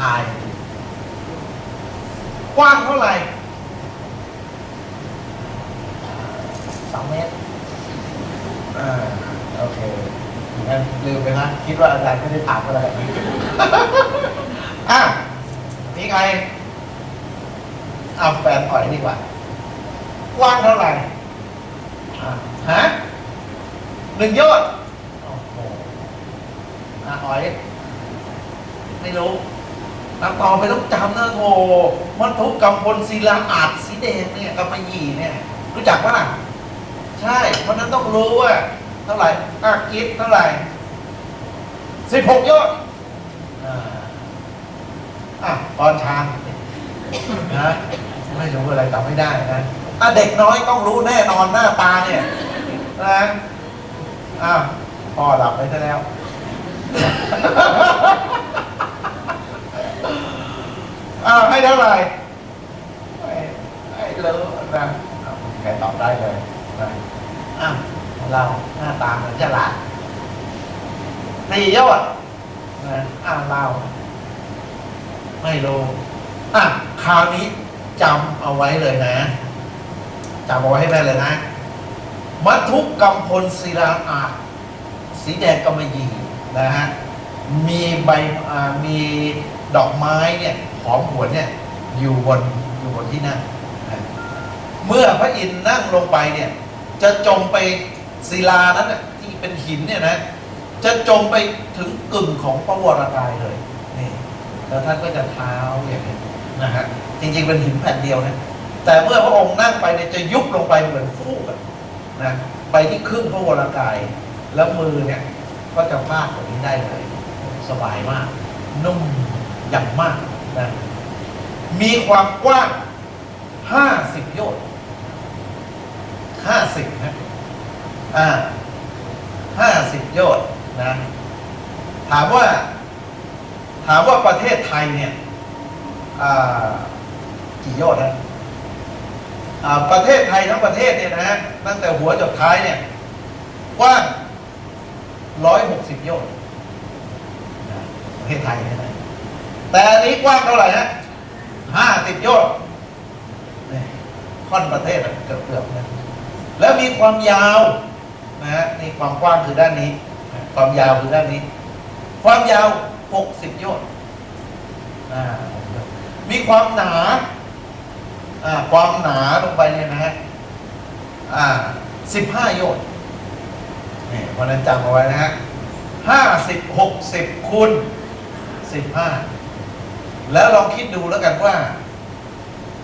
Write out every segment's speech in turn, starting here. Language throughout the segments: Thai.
ถ่าย กว้างเท่าไหร่สองเมตรอ่าโอเคงั้นลืมไปนะ คิดว่าอาจารย์ไม่ได้ถามอะไรอะนี่ไงเอาแฟนอ่อยดีกว่า กว้างเท่าไหร่อะฮะหนึ่งยอดโอ้โหอะอ่อย ไม่รู้ นักต่อไปต้องจำนะโถมันทุกกำพลศิลาอาจสีแดงเนี่ยกำมยีเนี่ย รู้จักป่ะใช่ เพราะนั้นต้องรู้ว่า เท่าไหร่อากิดเท่าไหร่สิบหกยอดอ่าอะตอนชามนะไม่รู้อะไรจำไม่ได้นะอะเด็กน้อยต้องรู้แน่นอนหน้าตาเนี่ยนะอะพ่อหลับไปซะแล้ว อ้าวให้เท่าไหร่ให้ให้เลอะนะอ้าวใครตอบได้เลยนะอ้าวเราหน้าตาเหมือนฉลาดสี่ยอดนะอ้าวเรา ไม่รู้อะคราวนี้จำเอาไว้เลยนะจำเอาไว้ให้ได้เลยนะ มัทุกกำพลศิลาอาจสีแดงกำมะหยี่นะฮะมีใบอ่ามีดอกไม้เนี่ย หอมหวเนี่ยอยู่บนอยู่บนที่นั่งนเมื่อพระอินทร์นั่งลงไปเนี่ย จะจมไปศิลานั้นน่ะที่เป็นหินเนี่ยนะจะจมไปถึงกึ่งของพระวรกายเลยนี่แล้วท่านก็จะเท้าอย่างนี้นะฮะจริงๆเป็นหินแผ่นเดียวนะแต่เมื่อพระองค์นั่งไปเนี่ยจะยุบลงไปเหมือนฟูกนะไปที่ครึ่งพระวรกาย แล้วมือเนี่ยก็จะพาดตรงนี้ได้เลย สบายมาก นุ่มอย่างมาก นะมีความกว้างห้าสิบโยชน์ห้าสิบนะอ่าห้าสิบโยชน์นะถามว่า ถามว่าประเทศไทยเนี่ยอ่ากี่โยชน์นะอ่าประเทศไทยทั้งประเทศเนี่ยนะฮะตั้งแต่หัวจนท้ายเนี่ยกว้างร้อยหกสิบโยชน์ประเทศไทยเนี่ยนะ แต่อันนี้กว้างเท่าไหร่ฮะห้าสิบโยชน์นี่ค่อนประเทศเกือบเกือบๆนะแล้วมีความยาวนะฮะนี่ความกว้างคือด้านนี้ ความยาวคือด้านนี้ ความยาวหกสิบโยชน์อ่ามีความหนาความหนาลงไปเนี่ยนะฮะสิบห้าโยชน์นี่เพราะนั้นจำเอาไว้นะฮะห้าสิบหกสิบคูณสิบห้า แล้วลองคิดดูแล้วกันว่า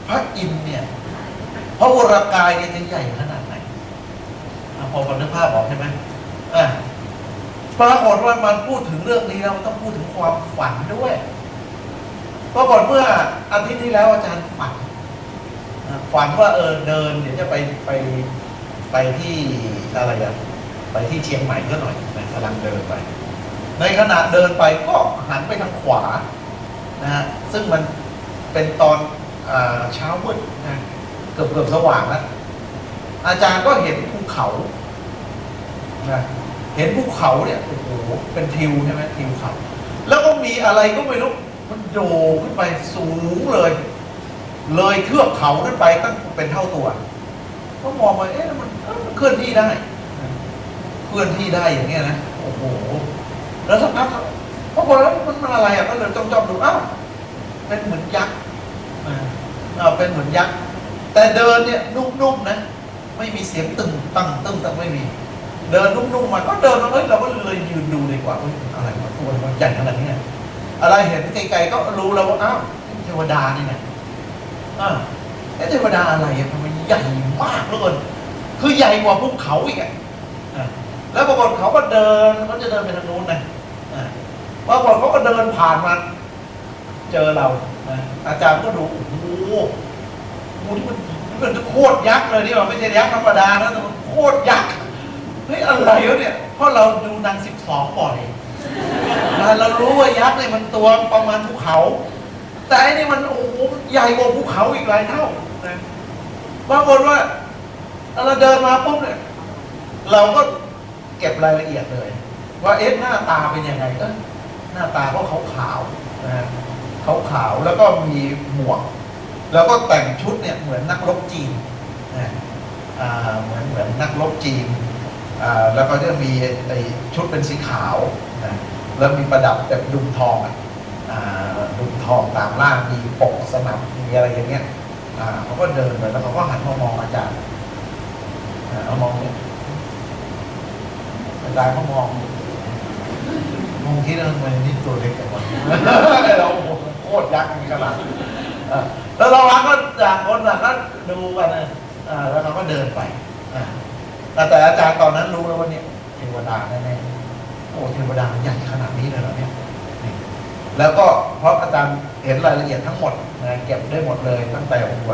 พระอินทร์เนี่ยพระวรากายเนี่ยจะใหญ่ขนาดไหนพอคนนึกภาพออกใช่ไหมอะปรากฏว่ามันพูดถึงเรื่องนี้แล้วมันต้องพูดถึงความฝันด้วยปรากฏเมื่ออาทิตย์ที่แล้วอาจารย์ฝันฝันว่าเออเดินเดี๋ยวจะไปไปไปที่อะไรอะไปที่เชียงใหม่ก็หน่อยกำลังเดินไป ในขณะเดินไปก็หันไปทางขวา นะฮะซึ่งมันเป็นตอนอเช้ามืดนะเกือบเกือบสว่างแล้วอาจารย์ก็เห็นภูเขานะเห็นภูเขาเนี่ยโอ้โหเป็นทิวใช่ไหมทิวเขา แล้วก็มีอะไรก็ไม่รู้มันโยขึ้นไปสูงเลย เลยเทือกเขาขึ้นไปตั้งเป็นเท่าตัว ก็มองไปเอ๊ะมันเอ้ามันเคลื่อนที่ได้ เคลื่อนที่ได้อย่างเงี้ยนะโอ้โหแล้วสักพัก ปรากฏแล้วมันมันอะไรอะก็เลยจ้องจ้องๆดูอ้าวเป็นเหมือนยักษ์อ่าอ่าเป็นเหมือนยักษ์แต่เดินเนี่ยนุ่มๆนะ ไม่มีเสียงตึงตั้งตึงตั้งไม่มี เดินนุ่มๆมาก็เดินมาเฮ้ยเราก็เลยยืนดูดีกว่าเฮ้ยอะไรวะตัวมันใหญ่ขนาดนี้เนี่ยอะไรเห็นไกลๆก็รู้แล้วว่าอ้าวเทวดานี่นะอ่าเอ๊ะเทวดาอะไรอะทำไมใหญ่มากเหลือเกินคือใหญ่กว่าภูเขาอีกอะอ่าแล้วปรากฏเขาก็เดินเขาจะเดินไปทางนู้นนะอ่า ปรากฏเขาก็เดินผ่านมาเจอเรานะอาจารย์ก็ดูโอ้โหโอ้โหนี่มันมันโคตรยักษ์เลยนี่มันไม่ใช่ยักษ์ธรรมดานะแต่มันโคตรยักษ์เฮ้ยอะไรวะเนี่ยเพราะเราดูนางสิบสองบ่อยเรารู้ว่ายักษ์เนี่ยมันตัวประมาณภูเขา แต่อันนี่มันโอ้โหใหญ่กว่าภูเขาอีกหลายเท่านะปรากฏว่าเราเดินมาปุ๊บเนี่ยเราก็เก็บรายละเอียดเลย ว่าเอ๊ะหน้าตาเป็นยังไงเอ้ย หน้าตาก็ขาวๆนะฮะขาวแล้วก็มีหมวก แล้วก็แต่งชุดเนี่ยเหมือนนักรบจีนนะเหมือนเหมือนนักรบจีนแล้วก็จะมีไอ้ชุดเป็นสีขาวนะแล้วมีประดับแบบดุมทองอะดุมทองตามล่างมีปกสนับมีอะไรอย่างเงี้ยเขาก็เดินไปแล้วเขาก็หันมามองอาจารย์เอามองเนี่ยอาจารย์เขามอง มองที่นั่นทำไมนี่ตัวเล็กจังวะเราโอ้โหโคตรยักษ์มีขนาดเออแล้วเรารักก็จากคนน่ะก็ดูกันนะอ่าแล้วเขาก็เดินไปอ่าแต่แต่อาจารย์ตอนนั้นรู้แล้วว่าเนี่ยเทวดาแน่ๆโอ้เทวดาใหญ่ขนาดนี้เลยเหรอเนี่ยนี่แล้วก็เพราะอาจารย์เห็นรายละเอียดทั้งหมดนะเก็บได้หมดเลย ตั้งแต่หัว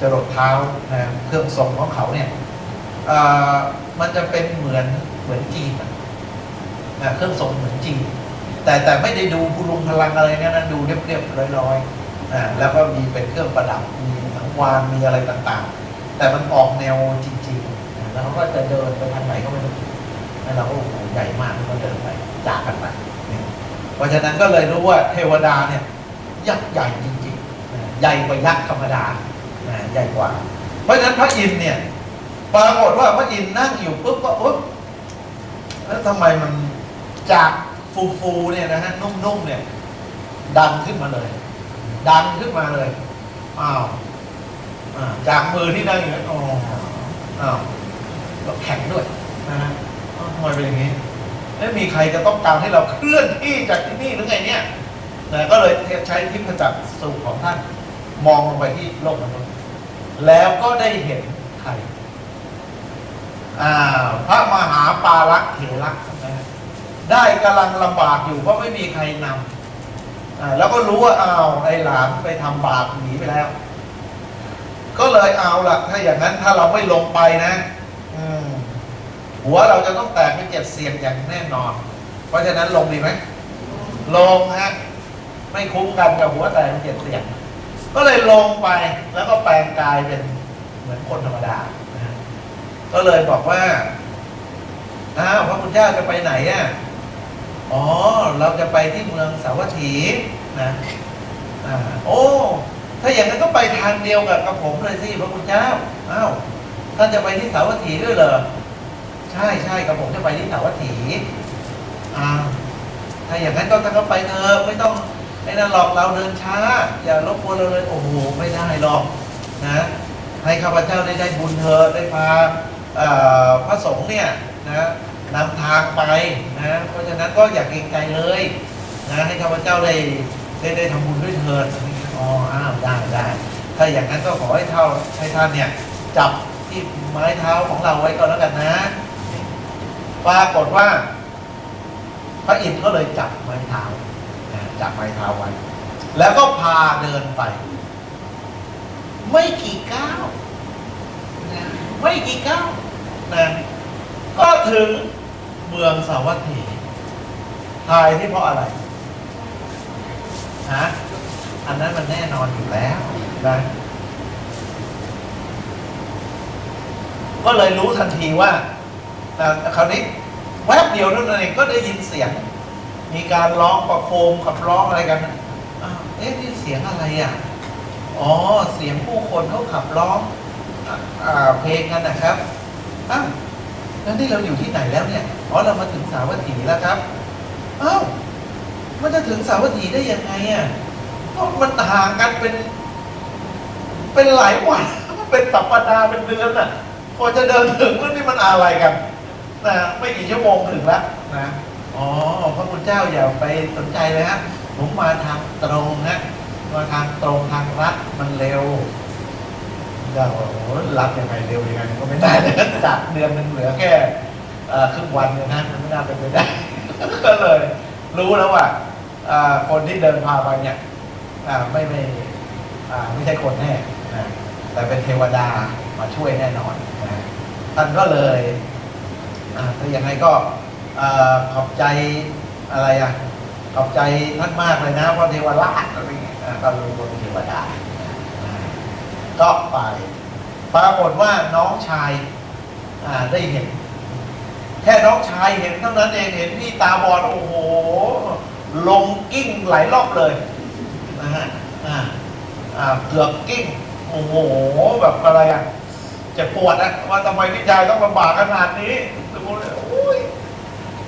จรดเท้านะเครื่องทรงของเขาเนี่ยอ่ามันจะเป็นเหมือนเหมือนจีนอะ นะเครื่องทรงเหมือนจีนแต่แต่ไม่ได้ดูพลุงพลังอะไรเนี่ยนะดูเรียบๆลอยๆอ่าแล้วก็มีเป็นเครื่องประดับมีสังวานมีอะไรต่างๆ แต่มันออกแนวจริงๆแล้วเขาก็จะเดินไปทางไหนก็ไม่รู้แล้วเราก็โอ้โหใหญ่มากแล้วก็เดินไปจากกันไปเพราะฉะนั้นก็เลยรู้ว่าเทวดาเนี่ยยักษ์ใหญ่จริงๆ ใหญ่กว่ายักษ์ธรรมดาใหญ่กว่า เพราะฉะนั้นพระอินทร์เนี่ยปรากฏว่าพระอินทร์นั่งอยู่ปุ๊บก็อุ๊บแล้วทำไมมัน จากฟูฟูๆเนี่ยนะฮะนุ่มๆเนี่ย ดันขึ้นมาเลย ดันขึ้นมาเลยอ้าวอ่าจากมือที่ได้อย่างนี้อ๋ออ้าวแล้วแข็งด้วยนะฮะอ้าวทำไมเป็นอย่างนี้แล้วมีใครจะต้องการให้เราเคลื่อนที่จากที่นี่หรือไงเนี่ยนะก็เลยใช้ทิพจักรสูของท่าน มองลงไปที่โลกมนุษย์แล้วก็ได้เห็นใครอ่าพระมหาปารักษ์เถระนะฮะ ได้กำลังลำบากอยู่เพราะไม่มีใครนำอ่าแล้วก็รู้ว่าอ้าวไอ้หลานไปทำบาปหนีไปแล้ว ก็เลยเอาละถ้าอย่างนั้นถ้าเราไม่ลงไปนะอืหัวเราจะต้องแตกเป็นเจ็ดเสียงอย่างแน่นอน เพราะฉะนั้นลงดีไหมลงฮะไม่คุ้มกันกับหัวแตกเป็นเจ็ดเสียงก็เลยลงไปแล้วก็แปลงกายเป็นเหมือนคนธรรมดาก็เลยบอกว่าอ้าวพระคุณเจ้าจะไปไหนอะ อ๋อ เราจะไปที่เมืองสาวัตถีนะอ่าโอ้ ถ้าอย่างนั้นก็ไปทางเดียวกับกับผมเลยสิพระคุณเจ้าอ้าวท่านจะไปที่สาวัตถีด้วยเหรอใช่ใช่กับผมจะไปที่สาวัตถีอ้าวถ้าอย่างนั้นก็ท่านก็ไปเถอะไม่ต้องไอ้นั่นหรอกเราเดินช้า อย่ารบกวนเราเลยโอ้โหไม่ได้หรอกนะให้ข้าพเจ้าได้ได้บุญเธอได้พาพระสงฆ์เนี่ยนะ นำทางไปนะเพราะฉะนั้นก็อย่าเกรงใจเลยนะให้ข้าพเจ้าได้ได้ได้ทำบุญด้วยเถิดอ๋ออ้าวได้ได้ถ้าอย่างนั้นก็ขอให้เท่าให้ท่านเนี่ยจับที่ไม้เท้าของเราไว้ก็แล้วกันนะปรากฏว่า พระอินทร์ก็เลยจับไม้เท้าจับไม้เท้าไว้ แล้วก็พาเดินไป ไม่กี่ก้าวไม่กี่ก้าวนะก็ถึง เมืองสาวัตถีทายที่เพราะอะไรฮะอันนั้นมันแน่นอนอยู่แล้วนะก็เลยรู้ทันทีว่าแต่คราวนี้แวบเดียวท่านั้นเองก็ได้ยินเสียง มีการร้องประโคมขับร้องอะไรกันอเอ๊ะนี่เสียงอะไรอะ อ๋อ เสียงผู้คนเขาขับร้องอ่าเพลงกันนะครับอ้าว แล้วนี่เราอยู่ที่ไหนแล้วเนี่ย อ๋อเรามาถึงสาวัตถีแล้วครับ เอ้า มันจะถึงสาวัตถีได้ยังไงอะ ก็มันห่างกันเป็น เป็นหลายวัน เป็นสัปดาห์เป็นเดือนอะกว่าจะเดินถึงแล้วนี่มันอะไรกันนะไม่กี่ชั่วโมงถึงแล้วนะ อ๋อ พระคุณเจ้าอย่าไปสนใจเลยฮะ ผมมาทางตรงนะมาทางตรงทางรัดมันเร็ว เจ้าโอ้โหรับยังไงเร็วยังไงก็ไม่ได้เลยจากเดือนหนึงเหลือแค่ครึ่งวันเนี่ยนะมันไม่น่าเป็นไปได้ ก็เลยรู้แล้วว่าคนที่เดินพาไปเนี่ยไม่ไม่ไม่ใช่คนแน่แต่เป็นเทวดามาช่วยแน่นอนท่านก็เลยอ่าถ้าอย่างไรก็ขอบใจอะไรอะขอบใจท่านมากเลยนะเพราะเทวราชอะไรอย่างเงี้ยอ่าก็รู้ว่าเป็นเทวดา ก็ไป ปรากฏว่าน้องชายได้เห็น แค่น้องชายเห็นเท่านั้นเองเห็นพี่ตาบอดโอ้โห ลงกิ้งหลายรอบเลยนะฮะอ่าเกือบกิ้งโอ้โหแบบอะไรอะเจ็บปวดนะว่าทำไมพี่ชายต้องลำบากขนาดนี้ดูเลยโอ้ย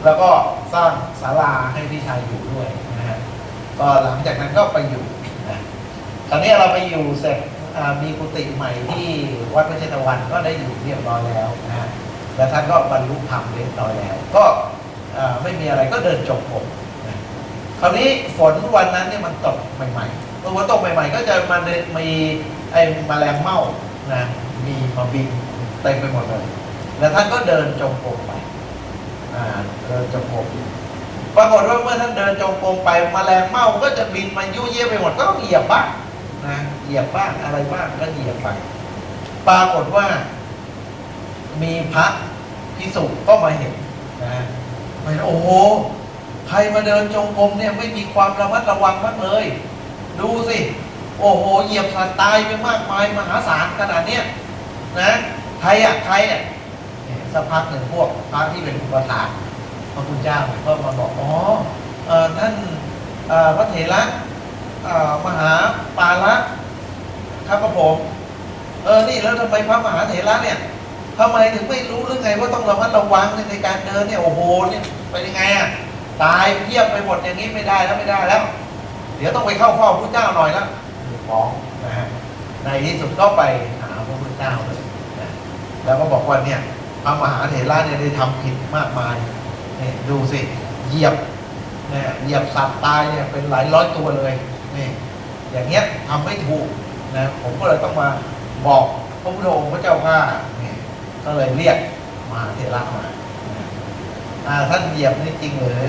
แล้วก็สร้างศาลาให้พี่ชายอยู่ด้วยนะฮะก็หลังจากนั้นก็ไปอยู่นะตอนนี้เราไปอยู่เสร็จ มีกุฏิใหม่ที่วัดพระเชตวันก็ได้อยู่เรียบร้อยแล้วนะฮะแล้วท่านก็บรรลุธรรมเรียบร้อยแล้ว ก็ไม่มีอะไรก็เดินจงกรมคราวนี้ฝนวันนั้นเนี่ยมันตกใหม่ๆเมื่อฝนตกใหม่ ๆ ก็จะมันมีไอ้แมลงเม่านะมีมาบินเต็มไปหมดเลย แล้วท่านก็เดินจงกรมไปเดินจงกรมปรากฏว่าเมื่อท่านเดินจงกรมไปแมลงเม่าก็จะบินมายุ่ยเยี่ยไปหมดก็ต้องเหยียบบ้าง นะเหยียบบ้างอะไรบ้างก็เหยียบไปปรากฏว่า มีพระพิสุก็มาเห็นนะมาเห็นโอ้โหใครมาเดินจงกรมเนี่ยไม่มีความระมัดระวังบ้างเลย ดูสิ โอ้โห เหยียบสัตว์ตายไปมากมายมหาศาลขนาดเนี้ยนะใครอะใครอะเนี่ยสักพักหนึ่งพวกพระที่เป็นอุปถาพระคุณเจ้าก็มาบอกอ๋อท่านพระเถระ มหาปาละครับพระผม เออ นี่แล้วทำไมพระมหาเถระเนี่ยทำไมถึงไม่รู้เรื่องไงว่าต้องระมัดระวังในการเดินเนี่ยโอ้โหเนี่ยเป็นยังไงอะตายเทียบไปหมดอย่างนี้ไม่ได้แล้วไม่ได้แล้ว เดี๋ยวต้องไปเข้าเฝ้าพระเจ้าหน่อยแล้วฟ้องนะฮะในที่สุดก็ไปหาพระพุทธเจ้าเลยนะแล้วก็บอกว่าเนี่ยพระมหาเถระเนี่ยได้ทำผิดมากมายเนี่ยดูสิเหยียบเนี่ยเหยียบสัตว์ตายเนี่ยเป็นหลายร้อยตัวเลยี่อย่างเงี้ยทำไม่ถูกนะผมก็เลยต้องมาบอกพระพุทธองค์พระเจ้าข้านี่ก็เลยเรียกมหาเถระมาอ่าท่านเหยียบนี่จริงหรือ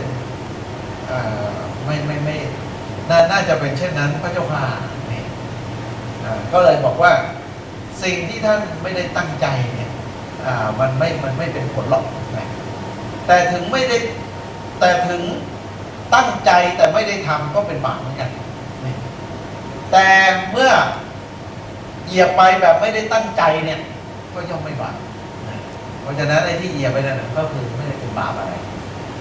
ไม่ไม่ไม่น่าน่าจะเป็นเช่นนั้นพระเจ้าค่ะนี่อ่าก็เลยบอกว่าสิ่งที่ท่านไม่ได้ตั้งใจเนี่ยมันไม่มันไม่เป็นผลหรอกนะแต่ถึงไม่ได้แต่ถึงตั้งใจแต่ไม่ได้ทำก็เป็นบาปเหมือนกัน แต่เมื่อเหยียบไปแบบไม่ได้ตั้งใจเนี่ย ก็ย่อมไม่บาปเพราะฉะนั้นไอ้ที่เหยียบไปนั่นก็คือไม่ได้เป็นบาปอะไร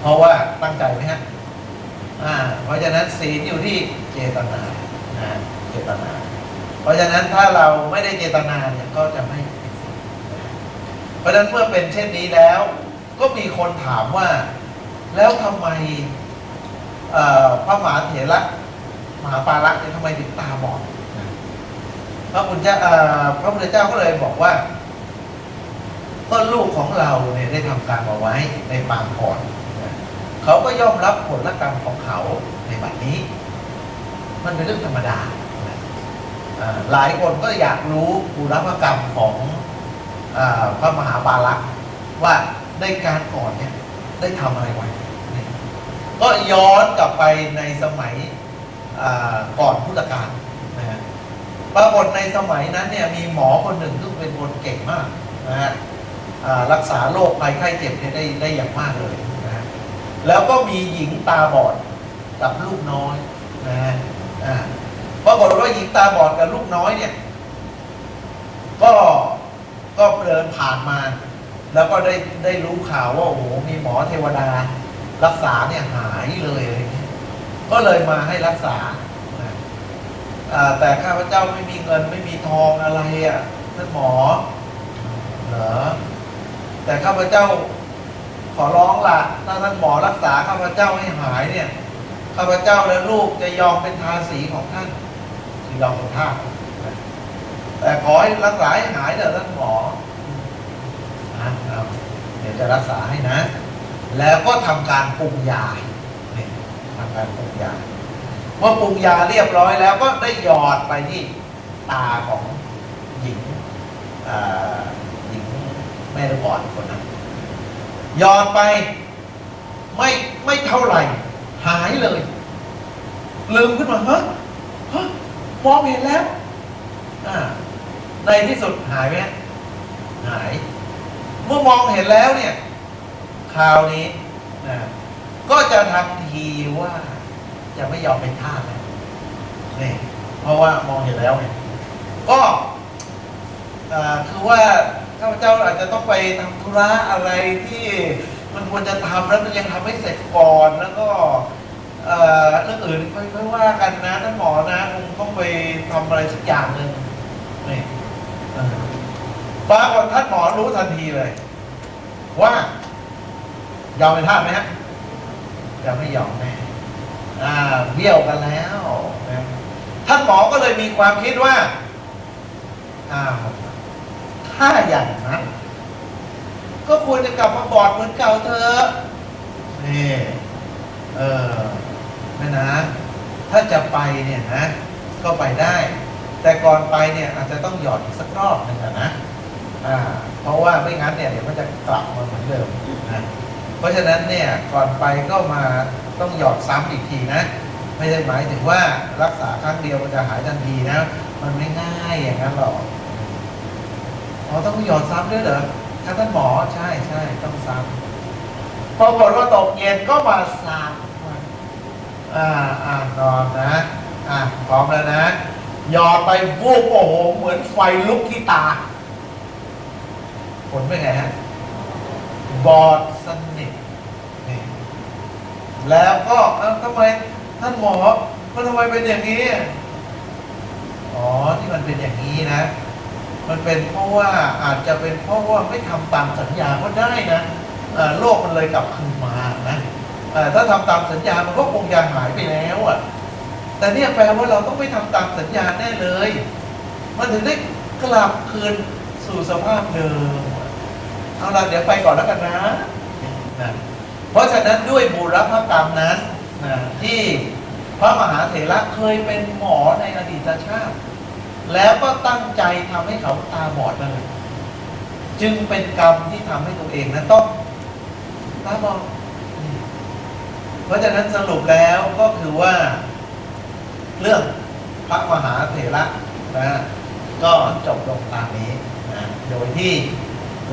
เพราะว่าตั้งใจไหมฮะอ่า เพราะฉะนั้นศีลอยู่ที่เจตนานะเจตนา เพราะฉะนั้นถ้าเราไม่ได้เจตนาเนี่ยก็จะไม่ผิดศีลเพราะฉะนั้นเมื่อเป็นเช่นนี้แล้ว ก็มีคนถามว่า แล้วทำไมพระมหาเถระ มหาปาระเนี่ยทำไมถึงตาบอดนะพระพุทธเจ้าเอ่อพระพุทธเจ้าก็เลยบอกว่าก็ลูกของเราเนี่ยได้ทำกรรมเอาไว้ในปางก่อนนะเขาก็ย่อมรับผลกรรมของเขาในบัดนี้ มันเป็นเรื่องธรรมดานะอ่าหลายคนก็อยากรู้บุรพกรรมของอาพระมหาปาลักษณ์ว่าในการก่อนเนี่ยได้ทำอะไรไว้นี่ก็ย้อนกลับไปในสมัยอ่า ก่อนพุทธกาลนะฮะปรากฏในสมัยนั้นเนี่ยมีหมอคนหนึ่งซึ่งเป็นคนเก่งมากนะฮะรักษาโรคภัยไข้เจ็บเนี่ยได้ได้อย่างมากเลยนะฮะแล้วก็มีหญิงตาบอดกับลูกน้อยนะฮะปรากฏว่าหญิงตาบอดกับลูกน้อยเนี่ยก็ก็เดินผ่านมา แล้วก็ได้ได้รู้ข่าวว่าโอ้โหมีหมอเทวดารักษาเนี่ยหายเลยอะไรเงี้ย ก็เลยมาให้รักษา แต่ข้าพเจ้าไม่มีเงินไม่มีทองอะไรอะท่านหมอเหรอแต่ข้าพเจ้าขอร้องล่ะถ้าท่านหมอรักษาข้าพเจ้าให้หายเนี่ยข้าพเจ้าและลูกจะยอมเป็นทาสีของท่านคือยอมเป็นทาสแต่ขอให้รักษาให้หายเถอะท่านหมออะเอาเดี๋ยวจะรักษาให้นะ แล้วก็ทำการปรุงยา ทำการปรุงยาเมื่อปรุงยาเรียบร้อยแล้วก็ได้หยอดไปที่ตาของหญิงหญิงแม่ลูกอ่อนคนนั้นยอดไปไม่ไม่เท่าไหร่ หายเลย ลืมขึ้นมาเฮ้ยเฮ้ยมองเห็นแล้วในที่สุดหายไหมหาย เมื่อมองเห็นแล้วเนี่ยคราวนี้นะ ก็จะทำทีว่าจะไม่ยอมเป็นทาสแล้วนี่เพราะว่ามองเห็นแล้วเนี่ยก็คือว่าข้าพเจ้าอาจจะต้องไปทำธุระอะไรที่มันควรจะทำแล้วมันยังทำไม่เสร็จก่อนแล้วก็เรื่องอื่นค่อยค่ว่ากันนะท่านหมอนะคงต้องไปทำอะไรสักอย่างหนึ่งนี่ปรากฏท่านหมอรู้ทันทีเลย ว่ายอมเป็นทาสไหมฮะ จะไม่ยอมแน่อ่าเบี้ยวกันแล้วนะท่านหมอก็เลยมีความคิดว่าอ้าวถ้าอย่างนั้น ก็ควรจะกลับมาบอดเหมือนเก่าเถอนี่เออแม่นะ ถ้าจะไปเนี่ยนะ ก็ไปได้ แต่ก่อนไปเนี่ยอาจจะต้องหยอดอีกสักรอบหนึ่งนะอ่า เพราะว่าไม่งั้นเนี่ยเดี๋ยวมันจะกลับมาเหมือนเดิมนะ เพราะฉะนั้นเนี่ยก่อนไปก็มาต้องหยอดซ้ำอีกทีนะ ไม่ได้หมายถึงว่ารักษาครั้งเดียวมันจะหายทันทีนะ มันไม่ง่ายอย่างนั้นหรอกอ๋อต้องหยอดซ้ำด้วยเหรอครับท่านหมอใช่ใช่ต้องซ้ำพอผลว่าตกเย็นก็มาซ้ำอ่าอ่านอนนะอ่าพร้อมแล้วนะหยอดไปวูบโอ้โหเหมือนไฟลุกที่ตาผลเป็นไงฮะ บอดสนิทนี่แล้วก็เอ้าทำไมท่านหมอมันทำไมเป็นอย่างนี้ อ๋อที่มันเป็นอย่างนี้นะ มันเป็นเพราะว่าอาจจะเป็นเพราะว่าไม่ทำตามสัญญาก็ได้นะโลกมันเลยกลับคืนมานะถ้าทำตามสัญญา มันก็คงจะหายไปแล้วอะ แต่เนี่ยแปลว่าเราต้องไม่ทำตามสัญญาแน่เลย มันถึงได้กลับคืนสู่สภาพเดิม เอาละเดี๋ยวไปก่อนแล้วกันนะนะเพราะฉะนั้นด้วยบุรพกรรมนั้นนะที่พระมหาเถระเคยเป็นหมอในอดีตชาติ แล้วก็ตั้งใจทำให้เขาตาบอดนั่นแหละจึงเป็นกรรมที่ทำให้ตัวเองนั้นต้องตาบอดอืมเพราะฉะนั้นสรุปแล้วก็คือว่า เรื่องพระมหาเถระนะก็จบลงตามนี้นะโดยที่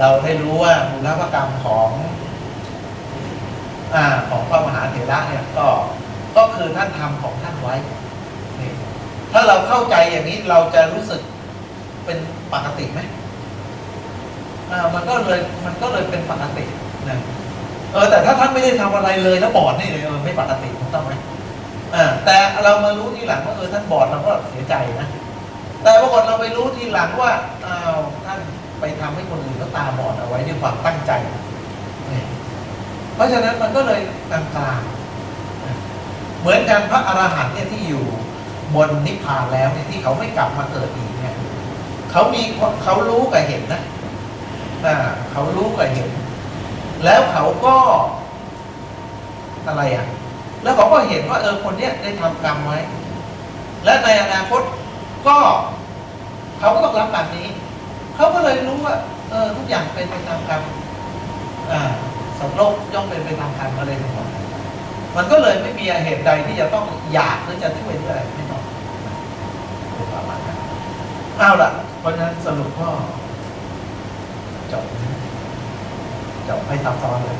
เราได้รู้ว่าบุรพกรรมของอของพระมหาเถระเนี่ยก็ก็คือท่านทำของท่านไว้นี่ถ้าเราเข้าใจอย่างนี้เราจะรู้สึกเป็นปกติไหมมันก็เลยมันก็เลยเป็นปกตินะเออแต่ถ้าท่านไม่ได้ทำอะไรเลยแล้วบอดนี่เออไม่ปกติถูกต้องไหมอ่าแต่เรามารู้ทีหลังว่าเออท่านบอดเราก็เสียใจนะแต่ปรากฏเราไปรู้ทีหลังว่าอ้าวท่าน ไปทำให้คนอื่นก็ตาบอดเอาไว้ด้วยความตั้งใจ เพราะฉะนั้นมันก็เลยกลางๆเหมือนกันพระอรหันต์เนี่ยที่อยู่บนนิพพานแล้วเนี่ยที่เขาไม่กลับมาเกิดอีกเนี่ยเขามีเขารู้กับเห็นนะเขารู้กับเห็น แล้วเขาก็อะไรอะ แล้วเขาก็เห็นว่าเออคนเนี้ยได้ทำกรรมไว้ และในอนาคตก็ เขาก็ต้องรับแบบนี้ เขาก็เลยรู้ว่าเออทุกอย่างเป็นไปตามกรรมสัตว์โลกย่อมเป็นไปตามกรรมอะไรทั้งหมดมันก็เลยไม่มีเหตุใดที่จะต้องอยากหรือจะช่วยหรืออะไรไม่ต้องเป็นประมาณนั้นเอาล่ะ เพราะฉะนั้นสรุปก็จบจบให้ซับซ้อนเลย